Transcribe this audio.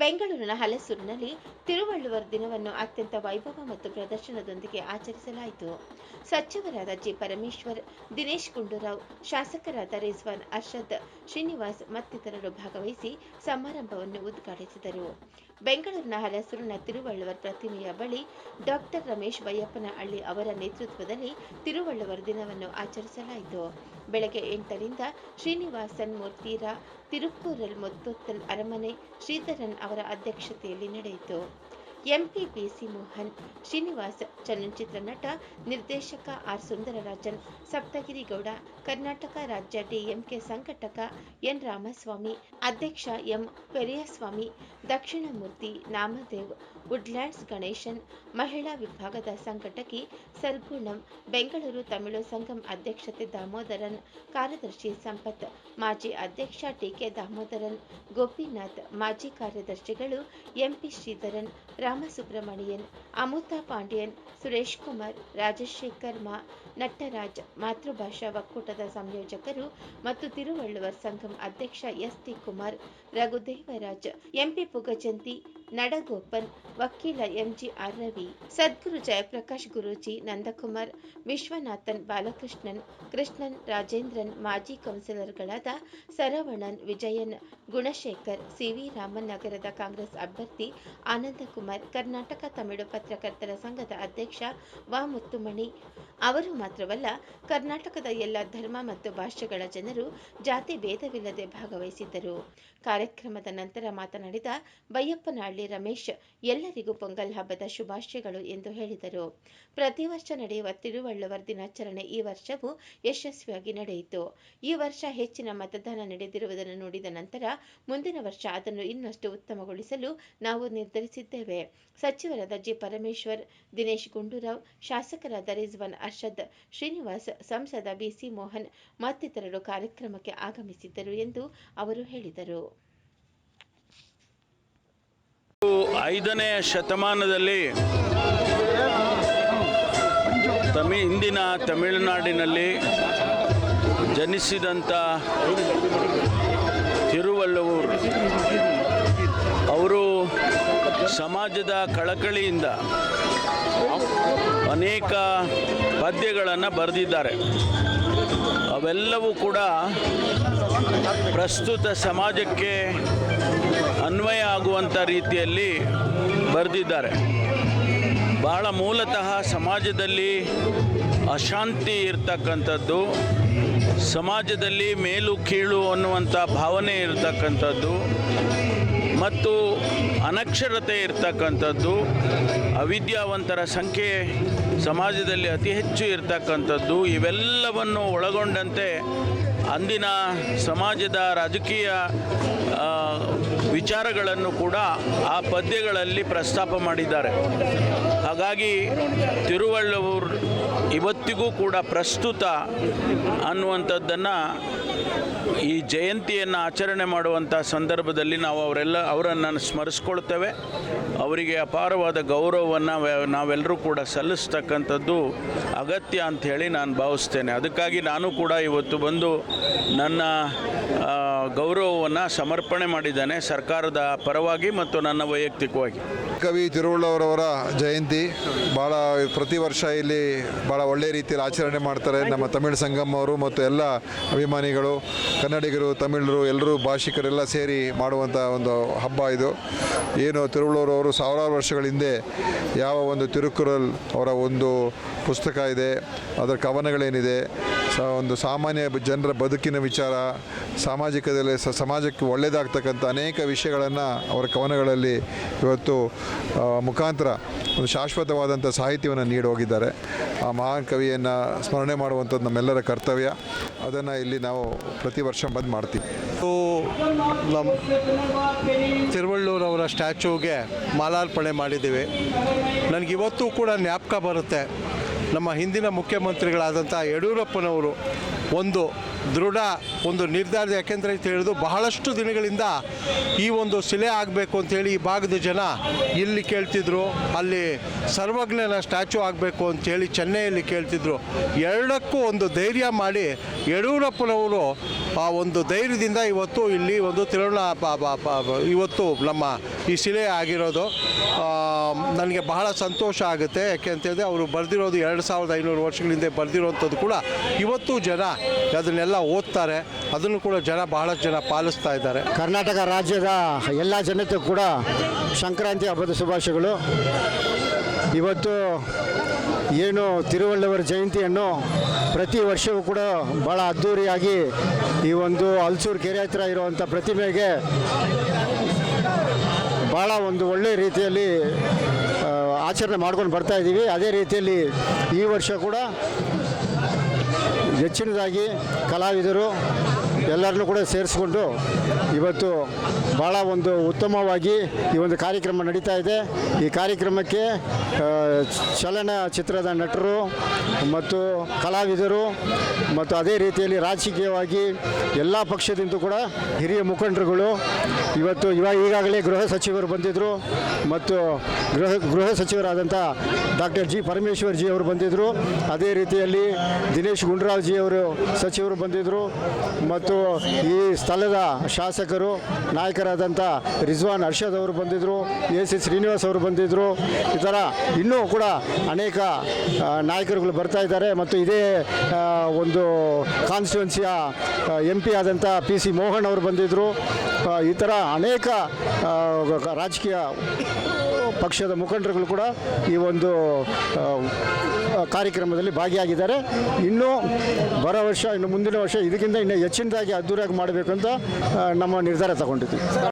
ಬೆಂಗಳೂರಿನ ಹಲಸೂರಿನಲ್ಲಿ ತಿರುವಳ್ಳುವರ್ ದಿನವನ್ನು ಅತ್ಯಂತ ವೈಭವ ಮತ್ತು ಪ್ರದರ್ಶನದೊಂದಿಗೆ ಆಚರಿಸಲಾಯಿತು. ಸಚಿವರಾದ ಜಿ. ಪರಮೇಶ್ವರ್, ದಿನೇಶ್ ಗುಂಡೂರಾವ್, ಶಾಸಕರಾದ ರಿಜ್ವಾನ್ ಅರ್ಷದ್, ಶ್ರೀನಿವಾಸ್ ಮತ್ತಿತರರು ಭಾಗವಹಿಸಿ ಸಮಾರಂಭವನ್ನು ಉದ್ಘಾಟಿಸಿದರು. ಬೆಂಗಳೂರಿನ ಹಲಸೂರಿನ ತಿರುವಳ್ಳುವರ್ ಪ್ರತಿಮೆಯ ಬಳಿ ಡಾಕ್ಟರ್ ರಮೇಶ್ ಬೈಯಪ್ಪನಹಳ್ಳಿ ಅವರ ನೇತೃತ್ವದಲ್ಲಿ ತಿರುವಳ್ಳುವರ್ ದಿನವನ್ನು ಆಚರಿಸಲಾಯಿತು. ಬೆಳಗ್ಗೆ ಎಂಟರಿಂದ ಶ್ರೀನಿವಾಸನ್ ಮೂರ್ತಿರ ತಿರುಕ್ಕೂರಲ್ ಮುತ್ತುತ್ತಲ್ ಅರಮನೆ ಶ್ರೀಧರನ್ ಅವರ ಅಧ್ಯಕ್ಷತೆಯಲ್ಲಿ ನಡೆಯಿತು. ಎಂಪಿ ಬಿಸಿ ಮೋಹನ್, ಶ್ರೀನಿವಾಸ್ ಚಲನಚಿತ್ರ ನಟ, ನಿರ್ದೇಶಕ ಆರ್ ಸುಂದರರಾಜನ್, ಸಪ್ತಗಿರಿ ಗೌಡ, ಕರ್ನಾಟಕ ರಾಜ್ಯ ಡಿಎಂಕೆ ಸಂಘಟಕ ಎನ್ ರಾಮಸ್ವಾಮಿ, ಅಧ್ಯಕ್ಷ ಎಂ ಪೆರಿಯಸ್ವಾಮಿ ದಕ್ಷಿಣಮೂರ್ತಿ ನಾಮದೇವ್, ವುಡ್ಲ್ಯಾಂಡ್ಸ್ ಗಣೇಶನ್, ಮಹಿಳಾ ವಿಭಾಗದ ಸಂಘಟಕಿ ಸರ್ಗುಣಂ, ಬೆಂಗಳೂರು ತಮಿಳು ಸಂಘಂ ಅಧ್ಯಕ್ಷತೆ ದಾಮೋದರನ್, ಕಾರ್ಯದರ್ಶಿ ಸಂಪತ್, ಮಾಜಿ ಅಧ್ಯಕ್ಷ ಟಿಕೆ ದಾಮೋದರನ್, ಗೋಪಿನಾಥ್, ಮಾಜಿ ಕಾರ್ಯದರ್ಶಿಗಳು ಎಂಪಿ ಶ್ರೀಧರನ್ ರಾಮಸುಬ್ರಮಣಿಯನ್ ಅಮೃತಾ ಪಾಂಡಿಯನ್, ಸುರೇಶ್ ಕುಮಾರ್, ರಾಜಶೇಖರ್ ಮಾ, ನಟರಾಜ್, ಮಾತೃಭಾಷಾ ಒಕ್ಕೂಟದ ಸಂಯೋಜಕರು ಮತ್ತು ತಿರುವಳ್ಳುವರ್ ಸಂಘಂ ಅಧ್ಯಕ್ಷ S T Kumar Raghudevaraj, MP Pugazhenthi Nadagopan ವಕೀಲ ಎಂಜಿಆರ್ ರವಿ ಸದ್ಗುರು ಜಯಪ್ರಕಾಶ್ ಗುರೂಜಿ, ನಂದಕುಮಾರ್ ವಿಶ್ವನಾಥನ್, ಬಾಲಕೃಷ್ಣನ್, ಕೃಷ್ಣನ್, ರಾಜೇಂದ್ರನ್, ಮಾಜಿ ಕೌನ್ಸಿಲರ್ಗಳಾದ ಸರವಣನ್, ವಿಜಯನ್, ಗುಣಶೇಖರ್, ಸಿವಿ ರಾಮನ್ ನಗರದ ಕಾಂಗ್ರೆಸ್ ಅಭ್ಯರ್ಥಿ ಆನಂದಕುಮಾರ್, ಕರ್ನಾಟಕ ತಮಿಳು ಪತ್ರಕರ್ತರ ಸಂಘದ ಅಧ್ಯಕ್ಷ ವಾ ಮುತ್ತುಮಣಿ ಅವರು ಮಾತ್ರವಲ್ಲ, ಕರ್ನಾಟಕದ ಎಲ್ಲ ಧರ್ಮ ಮತ್ತು ಭಾಷೆಗಳ ಜನರು ಜಾತಿ ಭೇದವಿಲ್ಲದೆ ಭಾಗವಹಿಸಿದ್ದರು. ಕಾರ್ಯಕ್ರಮದ ನಂತರ ಮಾತನಾಡಿದ ಬೈಯಪ್ಪನಹಳ್ಳಿ ರಮೇಶ್, ಎಲ್ಲರಿಗೂ ಪೊಂಗಲ್ ಹಬ್ಬದ ಶುಭಾಶಯಗಳು ಎಂದು ಹೇಳಿದರು. ಪ್ರತಿ ವರ್ಷ ನಡೆಯುವ ತಿರುವಳ್ಳುವರ್ ದಿನಾಚರಣೆ ಈ ವರ್ಷವೂ ಯಶಸ್ವಿಯಾಗಿ ನಡೆಯಿತು. ಈ ವರ್ಷ ಹೆಚ್ಚಿನ ಮತದಾನ ನಡೆದಿರುವುದನ್ನು ನೋಡಿದ ನಂತರ ಮುಂದಿನ ವರ್ಷ ಅದನ್ನು ಇನ್ನಷ್ಟು ಉತ್ತಮಗೊಳಿಸಲು ನಾವು ನಿರ್ಧರಿಸಿದ್ದೇವೆ. ಸಚಿವರಾದ ಜಿ. ಪರಮೇಶ್ವರ್, ದಿನೇಶ್ ಗುಂಡೂರಾವ್, ಶಾಸಕರಾದ ರಿಜ್ವಾನ್ ಅರ್ಷದ್, ಶ್ರೀನಿವಾಸ್, ಸಂಸದ ಬಿಸಿ ಮೋಹನ್ ಮತ್ತಿತರರು ಕಾರ್ಯಕ್ರಮಕ್ಕೆ ಆಗಮಿಸಿದ್ದರು ಎಂದು ಅವರು ಹೇಳಿದರು. ಐದನೇ ಶತಮಾನದಲ್ಲಿ ತಮಿ ಇಂದಿನ ತಮಿಳುನಾಡಿನಲ್ಲಿ ಜನಿಸಿದಂಥ ತಿರುವಲ್ಲೂರ್. ಅವರು ಸಮಾಜದ ಕಳಕಳಿಯಿಂದ ಅನೇಕ ಪದ್ಯಗಳನ್ನು ಬರೆದಿದ್ದಾರೆ. ಅವೆಲ್ಲವೂ ಕೂಡ ಪ್ರಸ್ತುತ ಸಮಾಜಕ್ಕೆ ಅನ್ವಯ ಆಗುವಂಥ ರೀತಿಯಲ್ಲಿ ಬರೆದಿದ್ದಾರೆ. ಬಹಳ ಮೂಲತಃ ಸಮಾಜದಲ್ಲಿ ಅಶಾಂತಿ ಇರ್ತಕ್ಕಂಥದ್ದು, ಸಮಾಜದಲ್ಲಿ ಮೇಲು ಕೀಳು ಅನ್ನುವಂಥ ಭಾವನೆ ಇರ್ತಕ್ಕಂಥದ್ದು ಮತ್ತು ಅನಕ್ಷರತೆ ಇರ್ತಕ್ಕಂಥದ್ದು, ಅವಿದ್ಯಾವಂತರ ಸಂಖ್ಯೆ ಸಮಾಜದಲ್ಲಿ ಅತಿ ಹೆಚ್ಚು ಇರ್ತಕ್ಕಂಥದ್ದು, ಇವೆಲ್ಲವನ್ನು ಒಳಗೊಂಡಂತೆ ಅಂದಿನ ಸಮಾಜದ ರಾಜಕೀಯ ವಿಚಾರಗಳನ್ನು ಕೂಡ ಆ ಪದ್ಯಗಳಲ್ಲಿ ಪ್ರಸ್ತಾಪ ಮಾಡಿದ್ದಾರೆ. ಹಾಗಾಗಿ ತಿರುವಳ್ಳುವರ್ ಇವತ್ತಿಗೂ ಕೂಡ ಪ್ರಸ್ತುತ ಅನ್ನುವಂಥದ್ದನ್ನು ಈ ಜಯಂತಿಯನ್ನು ಆಚರಣೆ ಮಾಡುವಂಥ ಸಂದರ್ಭದಲ್ಲಿ ನಾವು ಅವರೆಲ್ಲ ಅವರನ್ನು ಸ್ಮರಿಸ್ಕೊಳ್ತೇವೆ. ಅವರಿಗೆ ಅಪಾರವಾದ ಗೌರವವನ್ನು ನಾವೆಲ್ಲರೂ ಕೂಡ ಸಲ್ಲಿಸ್ತಕ್ಕಂಥದ್ದು ಅಗತ್ಯ ಅಂಥೇಳಿ ನಾನು ಭಾವಿಸ್ತೇನೆ. ಅದಕ್ಕಾಗಿ ನಾನು ಕೂಡ ಇವತ್ತು ಬಂದು ನನ್ನ ಗೌರವವನ್ನು ಸಮರ್ಪಣೆ ಮಾಡಿದ್ದೇನೆ ಸರ್ಕಾರದ ಪರವಾಗಿ ಮತ್ತು ನನ್ನ ವೈಯಕ್ತಿಕವಾಗಿ. ಕವಿ ತಿರುವಳ್ಳವರವರ ಜಯಂತಿ ಭಾಳ ಪ್ರತಿ ವರ್ಷ ಇಲ್ಲಿ ಭಾಳ ಒಳ್ಳೆ ರೀತಿಯಲ್ಲಿ ಆಚರಣೆ ಮಾಡ್ತಾರೆ ನಮ್ಮ ತಮಿಳು ಸಂಗಮ್ ಅವರು ಮತ್ತು ಎಲ್ಲ ಅಭಿಮಾನಿಗಳು, ಕನ್ನಡಿಗರು, ತಮಿಳರು, ಎಲ್ಲರೂ ಭಾಷಿಕರೆಲ್ಲ ಸೇರಿ ಮಾಡುವಂಥ ಒಂದು ಹಬ್ಬ ಇದು. ಏನು ತಿರುವಳ್ಳೂರವರು ಸಾವಿರಾರು ವರ್ಷಗಳ ಹಿಂದೆ ಯಾವ ಒಂದು ತಿರುಕುರಲ್ ಅವರ ಒಂದು ಪುಸ್ತಕ ಇದೆ, ಅದರ ಕವನಗಳೇನಿದೆ, ಸ ಒಂದು ಸಾಮಾನ್ಯ ಜನರ ಬದುಕಿನ ವಿಚಾರ, ಸಾಮಾಜಿಕದಲ್ಲಿ ಸಮಾಜಕ್ಕೆ ಒಳ್ಳೆಯದಾಗ್ತಕ್ಕಂಥ ಅನೇಕ ವಿಷಯಗಳನ್ನು ಅವರ ಕವನಗಳಲ್ಲಿ ಇವತ್ತು ಮುಖಾಂತರ ಒಂದು ಶಾಶ್ವತವಾದಂಥ ಸಾಹಿತ್ಯವನ್ನು ನೀಡಿ ಹೋಗಿದ್ದಾರೆ. ಆ ಮಹಾನ್ ಕವಿಯನ್ನು ಸ್ಮರಣೆ ಮಾಡುವಂಥದ್ದು ನಮ್ಮೆಲ್ಲರ ಕರ್ತವ್ಯ. ಅದನ್ನು ಇಲ್ಲಿ ನಾವು ಪ್ರತಿ ವರ್ಷ ಬಂದು ಮಾಡ್ತೀವಿ. ನಮ್ಮ ತಿರುವಳ್ಳೂರವರ ಸ್ಟ್ಯಾಚ್ಯೂಗೆ ಮಾಲಾರ್ಪಣೆ ಮಾಡಿದ್ದೀವಿ. ನನಗಿವತ್ತೂ ಕೂಡ ಜ್ಞಾಪಕ ಬರುತ್ತೆ. ನಮ್ಮ ಹಿಂದಿನ ಮುಖ್ಯಮಂತ್ರಿಗಳಾದಂಥ ಯಡಿಯೂರಪ್ಪನವರು ಒಂದು ದೃಢ ಒಂದು ನಿರ್ಧಾರ ಯಾಕೆಂದರೆ ಅಂತ ಬಹಳಷ್ಟು ದಿನಗಳಿಂದ ಈ ಒಂದು ಶಿಲೆ ಆಗಬೇಕು ಅಂತೇಳಿ ಈ ಭಾಗದ ಜನ ಇಲ್ಲಿ ಕೇಳ್ತಿದ್ರು. ಅಲ್ಲಿ ಸರ್ವಜ್ಞನ ಸ್ಟ್ಯಾಚು ಆಗಬೇಕು ಅಂತೇಳಿ ಚೆನ್ನೈಯಲ್ಲಿ ಕೇಳ್ತಿದ್ರು. ಎರಡಕ್ಕೂ ಒಂದು ಧೈರ್ಯ ಮಾಡಿ ಯಡಿಯೂರಪ್ಪನವರು ಆ ಒಂದು ಧೈರ್ಯದಿಂದ ಇವತ್ತು ಇಲ್ಲಿ ಒಂದು ತಿರುವಣ ಇವತ್ತು ನಮ್ಮ ಈ ಶಿಲೆ ಆಗಿರೋದು. ನನಗೆ ಬಹಳ ಸಂತೋಷ ಆಗುತ್ತೆ. ಯಾಕೆ ಅಂತೇಳಿದ್ರೆ ಅವರು ಬರೆದಿರೋದು ಎರಡು ಸಾವಿರದ ಐನೂರು ವರ್ಷಗಳಿಂದ ಬರೆದಿರೋವಂಥದ್ದು ಕೂಡ ಇವತ್ತು ಜನ ಅದನ್ನೆಲ್ಲ ಓದ್ತಾರೆ. ಅದನ್ನು ಕೂಡ ಜನ ಬಹಳಷ್ಟು ಜನ ಪಾಲಿಸ್ತಾ ಇದ್ದಾರೆ. ಕರ್ನಾಟಕ ರಾಜ್ಯದ ಎಲ್ಲ ಜನತೆ ಕೂಡ ಸಂಕ್ರಾಂತಿ ಹಬ್ಬದ ಶುಭಾಶಯಗಳು. ಇವತ್ತು ಏನು ತಿರುವಳ್ಳುವರ ಜಯಂತಿಯನ್ನು ಪ್ರತಿ ವರ್ಷವೂ ಕೂಡ ಭಾಳ ಅದ್ಧೂರಿಯಾಗಿ ಈ ಒಂದು ಹಲ್ಸೂರು ಕೆರೆ ಹತ್ರ ಇರುವಂಥ ಪ್ರತಿಮೆಗೆ ಭಾಳ ಒಂದು ಒಳ್ಳೆಯ ರೀತಿಯಲ್ಲಿ ಆಚರಣೆ ಮಾಡ್ಕೊಂಡು ಬರ್ತಾ ಇದ್ದೀವಿ. ಅದೇ ರೀತಿಯಲ್ಲಿ ಈ ವರ್ಷ ಕೂಡ ಹೆಚ್ಚಿನದಾಗಿ ಕಲಾವಿದರು ಎಲ್ಲರನ್ನೂ ಕೂಡ ಸೇರಿಸ್ಕೊಂಡು ಇವತ್ತು ಭಾಳ ಒಂದು ಉತ್ತಮವಾಗಿ ಈ ಒಂದು ಕಾರ್ಯಕ್ರಮ ನಡೀತಾ ಇದೆ. ಈ ಕಾರ್ಯಕ್ರಮಕ್ಕೆ ಚಲನ ಚಲನಚಿತ್ರದ ನಟರು ಮತ್ತು ಕಲಾವಿದರು ಮತ್ತು ಅದೇ ರೀತಿಯಲ್ಲಿ ರಾಜಕೀಯವಾಗಿ ಎಲ್ಲ ಪಕ್ಷದಿಂದ ಕೂಡ ಹಿರಿಯ ಮುಖಂಡರುಗಳು ಇವತ್ತು ಇವಾಗ ಈಗಾಗಲೇ ಗೃಹ ಸಚಿವರು ಬಂದಿದ್ದರು ಮತ್ತು ಗೃಹ ಗೃಹ ಸಚಿವರಾದಂಥ ಡಾಕ್ಟರ್ ಜಿ ಪರಮೇಶ್ವರ್ ಜಿ ಅವರು ಬಂದಿದ್ದರು ಅದೇ ರೀತಿಯಲ್ಲಿ ದಿನೇಶ್ ಗುಂಡೂರಾವ್ ಜಿ ಅವರು ಸಚಿವರು ಬಂದಿದ್ದರು ಮತ್ತು ಈ ಸ್ಥಳದ ಶಾಸಕರು ನಾಯಕರಾದಂಥ ರಿಜ್ವಾನ್ ಅರ್ಷದ್ ಅವರು ಬಂದಿದ್ದರು ಎ ಸಿ ಶ್ರೀನಿವಾಸ್ ಅವರು ಬಂದಿದ್ದರು ಈ ಥರ ಇನ್ನೂ ಕೂಡ ಅನೇಕ ನಾಯಕರುಗಳು ಬರ್ತಾ ಇದ್ದಾರೆ ಮತ್ತು ಇದೇ ಒಂದು ಕಾನ್ಸ್ಟಿಟ್ಯುವೆನ್ಸಿಯ ಎಂ ಪಿ ಆದಂಥ ಪಿ ಸಿ ಮೋಹನ್ ಅವರು ಬಂದಿದ್ದರು ಈ ಥರ ಅನೇಕ ರಾಜಕೀಯ ಪಕ್ಷದ ಮುಖಂಡರುಗಳು ಕೂಡ ಈ ಒಂದು ಕಾರ್ಯಕ್ರಮದಲ್ಲಿ ಭಾಗಿಯಾಗಿದ್ದಾರೆ. ಇನ್ನು ಬರೋ ವರ್ಷ, ಇನ್ನು ಮುಂದಿನ ವರ್ಷ ಇದಕ್ಕಿಂತ ಇನ್ನೂ ಹೆಚ್ಚಿನದಾಗಿ ಅದ್ದೂರಿಯಾಗಿ ಮಾಡಬೇಕು ಅಂತ ನಮ್ಮ ನಿರ್ಧಾರ ತಗೊಂಡಿದ್ವಿ